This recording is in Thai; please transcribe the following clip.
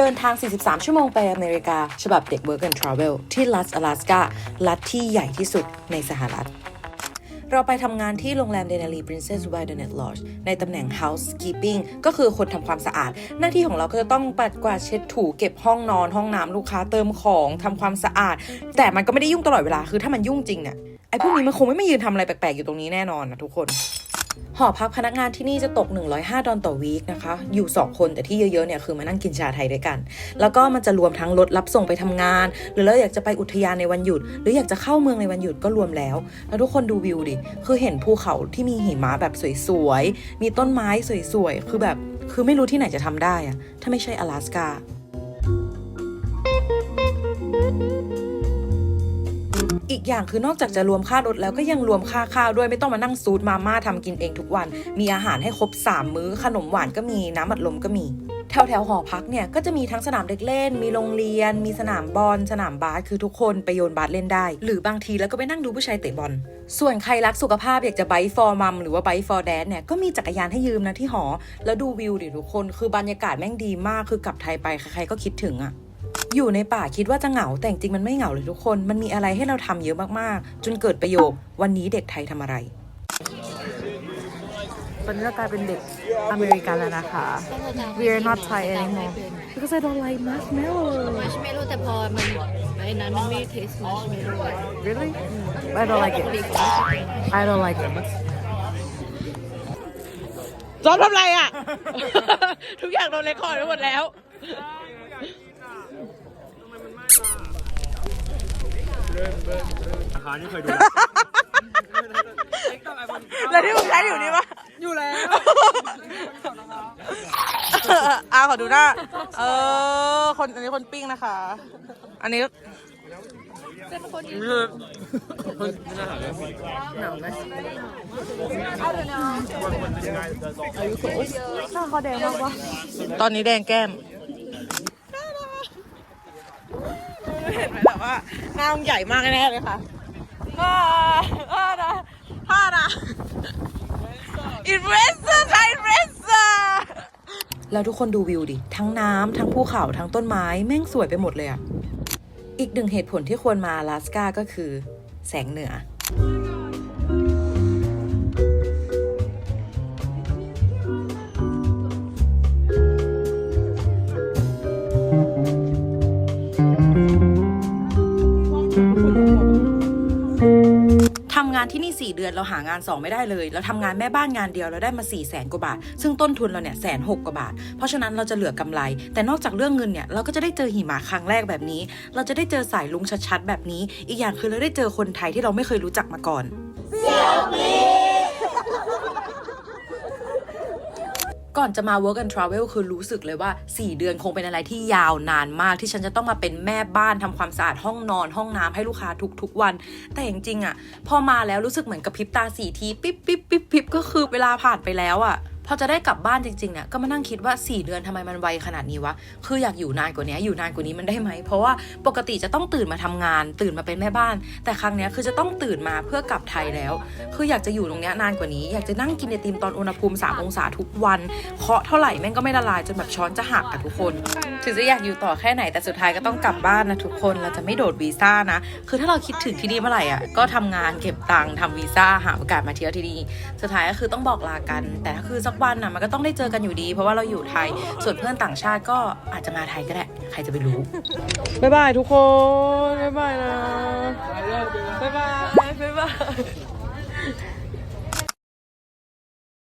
เดินทาง 43 ชั่วโมงไปอเมริกา ฉบับเด็ก Work and Travel ที่รัสอลาสการัฐที่ใหญ่ที่สุดในสหรัฐ เราไปทำงานที่โรงแรมเดนารี Princess Wilderness Lodge ในตำแหน่ง housekeeping ก็คือคนทำความสะอาด หน้าที่ของเราก็จะต้องปัดกวาดเช็ดถูเก็บห้องนอน ห้องน้ำลูกค้าเติมของทำความสะอาด แต่มันก็ไม่ได้ยุ่งตลอดเวลาคือถ้ามันยุ่งจริงเนี่ยไอ้พวกนี้มันคงไม่มายืนทำอะไรแปลกๆอยู่ตรงนี้แน่นอนนะทุกคน หอพักพนักงานที่นี่จะตก 105 ดอลต่อวีคนะคะ อยู่ 2 คนแต่ที่เยอะๆเนี่ยคือมานั่งกินชาไทยด้วยกัน แล้วก็มันจะรวมทั้งรถรับส่งไปทำงาน หรือเราอยากจะไปอุทยานในวันหยุด หรืออยากจะเข้าเมืองในวันหยุดก็รวมแล้ว แล้วทุกคนดูวิวดิ คือเห็นภูเขาที่มีหิมะแบบสวยๆ มีต้นไม้สวยๆ คือแบบคือไม่รู้ที่ไหนจะทำได้อะถ้าไม่ใช่阿拉斯กา อีกอย่างคือนอกจากจะรวมค่ารถแล้วก็ยังรวมค่าข้าวด้วยไม่ต้องมานั่งซูดมาม่าทำกินเองทุกวัน มีอาหารให้ครบ 3 มื้อ ขนมหวานก็มีน้ำอัดลมก็มีแถวแถวหอพักเนี่ยก็จะมีทั้งสนามเด็กเล่น มีโรงเรียน มีสนามบอล สนามบาส คือทุกคนไปโยนบาสเล่นได้ หรือบางทีแล้วก็ไปนั่งดูผู้ชายเตะบอล ส่วนใครรักสุขภาพอยากจะไบฟอร์มัมหรือว่าไบฟอร์แดนเนี่ยก็มีจักรยานให้ยืมนะที่หอ แล้วดูวิวดิทุกคน คือบรรยากาศแม่งดีมาก คือกลับไทยไปใครๆก็คิดถึงอะ อยู่ในป่าคิดว่าจะเหงา แต่จริงๆมันไม่เหงาเลยทุกคน มันมีอะไรให้เราทำเยอะมากๆ จนเกิดประโยค วันนี้เด็กไทยทำอะไรตอนนี้เรากลายเป็นเด็กอเมริกันแล้วนะคะ We are not Thai anymore because I don't like marshmallow มัชเมลโล่แต่พอมันไอ้นั้นมันไม่เทสมัชเมลโล่ really I don't like it I don't like it จอนทำไรอะ ทุกอย่างโดนเรคคอร์ดไปหมดแล้ว อาหารนี่เคยดูแล้วที่มึงใช้อยู่นี่ปะอยู่แล้วอาขอดูหน้า เออ คนอันนี้คนปิ้งนะคะ อันนี้หน้าเขาแดงมากวะตอนนี้แดงแก้ม เหน้ามึงใหญ่มากแน่เลยค่ะอ่าอ่านะท่านะอินเวสเซอร์ไทยอินเวสเซอร์แล้วทุกคนดูวิวดิ ทั้งน้ำทั้งภูเขาทั้งต้นไม้ แม่งสวยไปหมดเลยอะอีกหนึ่งเหตุผลที่ควรมาลาสกาก็คือ แสงเหนือานที่นี่ 4 เดือนเราหางาน 2 ไม่ได้เลย เราทำงานแม่บ้านงานเดียวเราได้มา4ี่แสนกว่าบาท ซึ่งต้นทุนเราเนี่ยแสนหกกว่าบาท เพราะฉะนั้นเราจะเหลือกำไร แต่นอกจากเรื่องเงินเนี่ยเราก็จะได้เจอหิมะครั้งแรกแบบนี้ เราจะได้เจอสายลุงชัดๆแบบนี้ อีกอย่างคือเราได้เจอคนไทยที่เราไม่เคยรู้จักมาก่อน ก่อนจะมา work and travel คือรู้สึกเลยว่า 4 เดือนคงเป็นอะไรที่ยาวนานมาก ที่ฉันจะต้องมาเป็นแม่บ้านทำความสะอาดห้องนอน ห้องน้ำให้ลูกค้าทุกๆวัน แต่จริงๆอะพอมาแล้วรู้สึกเหมือนกับพริบตาสี่ทีปิ๊บปิ๊บปิ๊บปิ๊บก็คือเวลาผ่านไปแล้วอะ พอจะได้กลับบ้านจริงๆเนี่ยก็มานั่งคิดว่า 4 เดือนทำไมมันไวขนาดนี้วะ คืออยากอยู่นานกว่านี้อยู่นานกว่านี้มันได้ไหม เพราะว่าปกติจะต้องตื่นมาทำงาน ตื่นมาเป็นแม่บ้าน แต่ครั้งเนี้ยคือจะต้องตื่นมาเพื่อกลับไทยแล้ว คืออยากจะอยู่ตรงเนี้ยนานกว่านี้ อยากจะนั่งกินไอติมตอนอุณหภูมิ 3 องศาทุกวัน เคาะเท่าไหร่แม่งก็ไม่ละลายจนแบบช้อนจะหักอะทุกคน ถึงจะอยากอยู่ต่อแค่ไหนแต่สุดท้ายก็ต้องกลับบ้านนะทุกคน เราจะไม่โดดวีซ่านะ คือถ้าเราคิดถึงที่นี่เมื่อไหร่อะ ก็ทำงานเก็บตังค์ทำวีซ่าหาโอกาสมาเที่ยวที่นี่ สุดท้ายก็คือต้องบอกลากัน แต่ถ้าคือสักวันน่ะมันก็ต้องได้เจอกันอยู่ดี เพราะว่าเราอยู่ไทย ส่วนเพื่อนต่างชาติก็อาจจะมาไทยก็ได้ ใครจะไปรู้ บ๊ายบายทุกคน บ๊ายบายนะ บ๊ายบาย บ๊ายบาย